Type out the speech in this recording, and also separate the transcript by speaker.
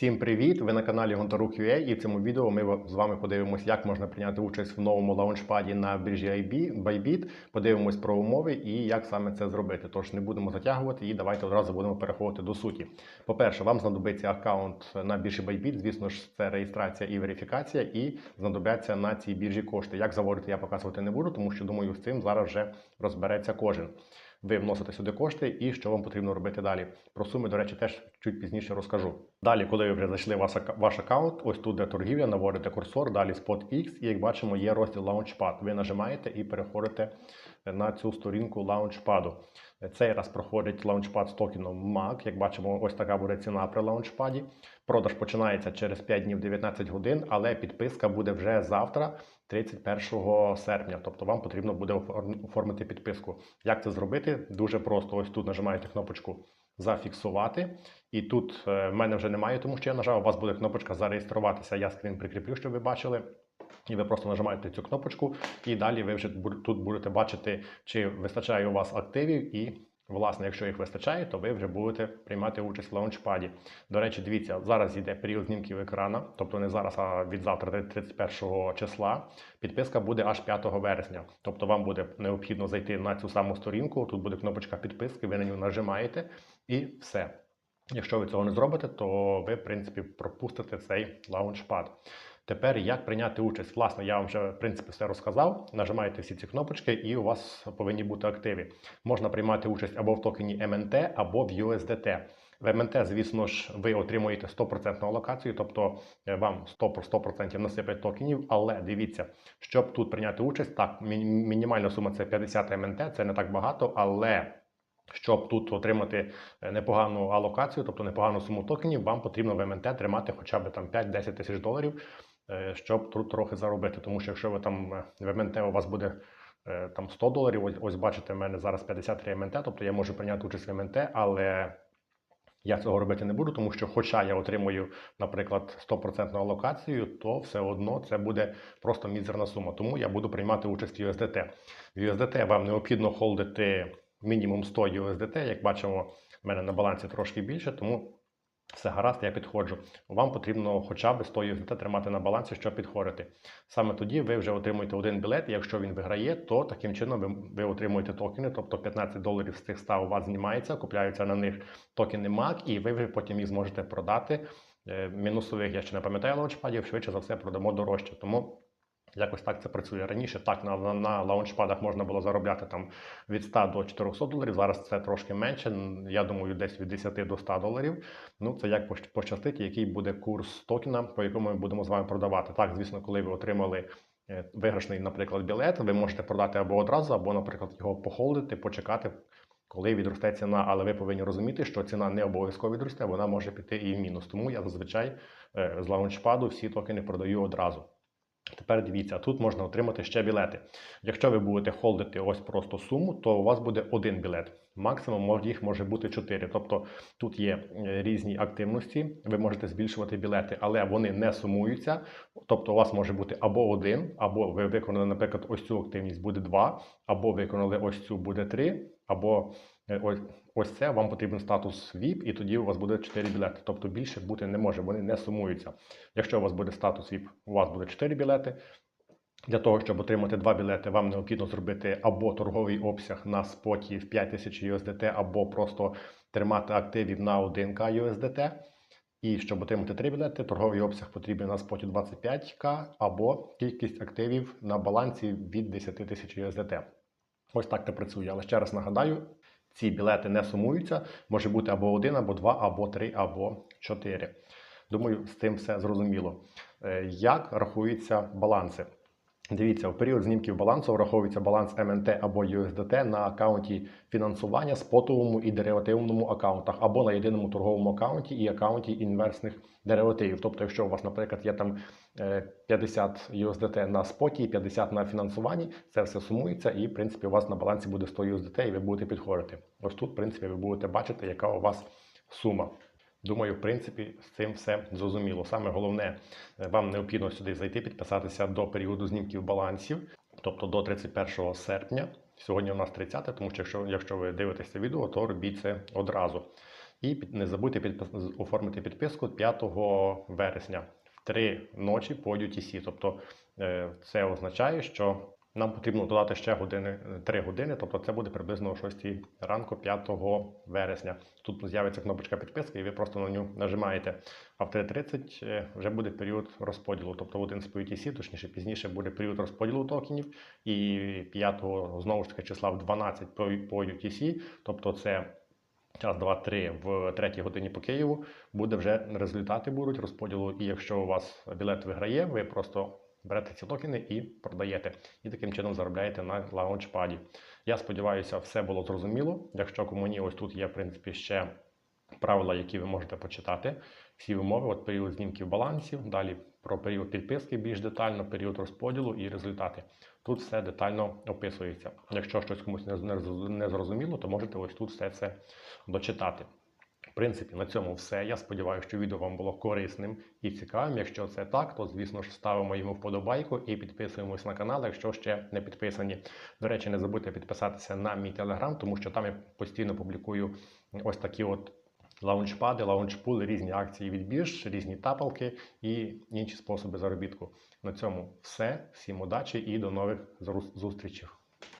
Speaker 1: Всім привіт! Ви на каналі Гонтарук.ua і в цьому відео ми з вами подивимося, як можна прийняти участь в новому лаунчпаді на біржі Bybit. Подивимось про умови і як саме це зробити. Тож не будемо затягувати і давайте одразу будемо переходити до суті. По-перше, вам знадобиться аккаунт на біржі Bybit. Звісно ж, це реєстрація і верифікація, і знадобляться на цій біржі кошти. Як заводити, я показувати не буду, тому що думаю, з цим зараз вже розбереться кожен. Ви вносите сюди кошти і що вам потрібно робити далі. Про суми, до речі, теж чуть пізніше розкажу. Далі, коли ви вже зайшли в ваш, аккаунт, ось тут де торгівля, наводите курсор, далі SpotX, і як бачимо, є розділ Launchpad. Ви нажимаєте і переходите на цю сторінку Launchpad. Цей раз проходить Launchpad з токеном MAC. Як бачимо, ось така буде ціна при Launchpad. Продаж починається через 5 днів 19 годин, але підписка буде вже завтра, 31 серпня. Тобто вам потрібно буде оформити підписку. Як це зробити? Дуже просто. Ось тут нажимаєте кнопочку зафіксувати. І тут е, в мене вже немає, тому що я нажав. У вас буде кнопочка зареєструватися. Я скрін прикріплю, щоб ви бачили. І ви просто нажимаєте цю кнопочку, і далі ви вже тут будете бачити, чи вистачає у вас активів. І, власне, якщо їх вистачає, то ви вже будете приймати участь в лаунчпаді. До речі, дивіться, зараз йде період знімків екрана, тобто не зараз, а від завтра, 31 числа. Підписка буде аж 5 вересня. Тобто вам буде необхідно зайти на цю саму сторінку. Тут буде кнопочка підписки, ви на нього нажимаєте і все. Якщо ви цього не зробите, то ви, в принципі, пропустите цей лаунчпад. Тепер як прийняти участь? Власне, я вам вже в принципі все розказав. Нажимаєте всі ці кнопочки, і у вас повинні бути активі. Можна приймати участь або в токені MNT, або в USDT. В МНТ, звісно ж, ви отримуєте 100% алокацію, тобто е, вам 100%, 100% насиплять токенів. Але дивіться, щоб тут прийняти участь, так, мінімальна сума це 50 МНТ, це не так багато, але. Щоб тут отримати е, непогану алокацію, тобто непогану суму токенів, вам потрібно в МНТ тримати хоча б там 5-10 тисяч доларів, щоб тут трохи заробити. Тому що якщо ви там е, в МНТ у вас буде е, там 100 доларів, ось, ось бачите, в мене зараз 53 МНТ, тобто я можу прийняти участь в МНТ, але я цього робити не буду, тому що, хоча я отримую, наприклад, 100% алокацію, то все одно це буде просто мізерна сума. Тому я буду приймати участь в USDT. В USDT вам необхідно холдити мінімум 100 USDT. Як бачимо, в мене на балансі трошки більше, тому все гаразд, я підходжу. Вам потрібно хоча б 100 USDT тримати на балансі, щоб підходити. Саме тоді ви вже отримуєте один білет. І якщо він виграє, то таким чином ви, ви отримуєте токени, тобто 15 доларів з цих 100 у вас знімається, купляються на них токени MAC, і ви вже потім їх зможете продати. Е, Мінусових я ще не пам'ятаю лаунчпадів, швидше за все продамо дорожче. Тому Якось так це працює раніше. Так на, на, на лаунчпадах можна було заробляти там від 100 до 400 доларів. Зараз це трошки менше. Я думаю, десь від 10 до 100 доларів. Ну це як пощ- пощастить, який буде курс токена, по якому ми будемо з вами продавати. Так, звісно, коли ви отримали е, виграшний, наприклад, білет, ви можете продати або одразу, або, наприклад, його похолдити, почекати. Коли відросте ціна, але ви повинні розуміти, що ціна не обов'язково відросте, вона може піти і в мінус. Тому я зазвичай е, з лаунчпаду всі токени продаю одразу. Тепер дивіться, тут можна отримати ще білети. Якщо ви будете холдити ось просто суму, то у вас буде один білет. Максимум їх може бути 4. Тобто тут є е, різні активності, ви можете збільшувати білети, але вони не сумуються. Тобто у вас може бути або один, або ви виконали, наприклад, ось цю активність буде 2, або виконали ось цю буде 3, або ось, ось це вам потрібен статус VIP, і тоді у вас буде 4 білети. Тобто більше бути не може, вони не сумуються. Якщо у вас буде статус VIP, у вас буде 4 білети. Для того, щоб отримати два білети, вам необхідно зробити або торговий обсяг на споті в 5000 USDT, або просто тримати активів на 1К USDT. І щоб отримати три білети, торговий обсяг потрібен на споті 25К або кількість активів на балансі від 10 тисяч USDT. Ось так це працює. Але ще раз нагадаю, ці білети не сумуються. Може бути або один, або два, або три, або чотири. Думаю, з цим все зрозуміло. Е, Як рахуються баланси? Дивіться, в період знімків балансу враховується баланс МНТ або USDT на аккаунті фінансування, спотовому і деривативному аккаунтах, або на єдиному торговому аккаунті і аккаунті інверсних деривативів. Тобто, якщо у вас, наприклад, є там 50 USDT на споті 50 на фінансуванні, це все сумується, і в принципі у вас на балансі буде 100 USDT, і ви будете підходити. Ось тут, в принципі, ви будете бачити, яка у вас сума. Думаю, в принципі, з цим все зрозуміло. Саме головне, е, вам необхідно сюди зайти, підписатися до періоду знімків балансів, тобто до 31 серпня. Сьогодні у нас 30, тому що якщо, якщо ви дивитеся відео, то робіть це одразу. І не забудьте підпис- оформити підписку 5 вересня 3 ночі по UTC. Тобто е, це означає, що нам потрібно додати ще години, 3 години, тобто це буде приблизно о 6 ранку 5 вересня. Тут з'явиться кнопочка підписки, і ви просто на нього нажимаєте. А в 3.30 е, вже буде період розподілу. Тобто в 11 по UTC, точніше пізніше буде період розподілу токенів. І 5 знову ж таки числа в 12 по, по UTC, тобто це час 2-3 в третій годині по Києву, буде вже результати будуть розподілу. І якщо у вас білет виграє, ви просто берете ці токени і продаєте. І таким чином заробляєте на лаунчпаді. Я сподіваюся, все було зрозуміло. Якщо кому ні, ось тут є, в принципі, ще правила, які ви можете почитати. Всі умови, от період знімків балансів, далі про період підписки більш детально, період розподілу і результати. Тут все детально описується. Якщо щось комусь не, зрозуміло, то можете ось тут все це дочитати. В принципі, на цьому все. Я сподіваюся, що відео вам було корисним і цікавим. Якщо це так, то звісно ж ставимо йому вподобайку і підписуємось на канал, якщо ще не підписані. До речі, не забудьте підписатися на мій телеграм, тому що там я постійно публікую ось такі от лаунчпади, лаунчпули, різні акції від бірж, різні тапалки і інші способи заробітку. На цьому все. Всім удачі і до нових зустрічей.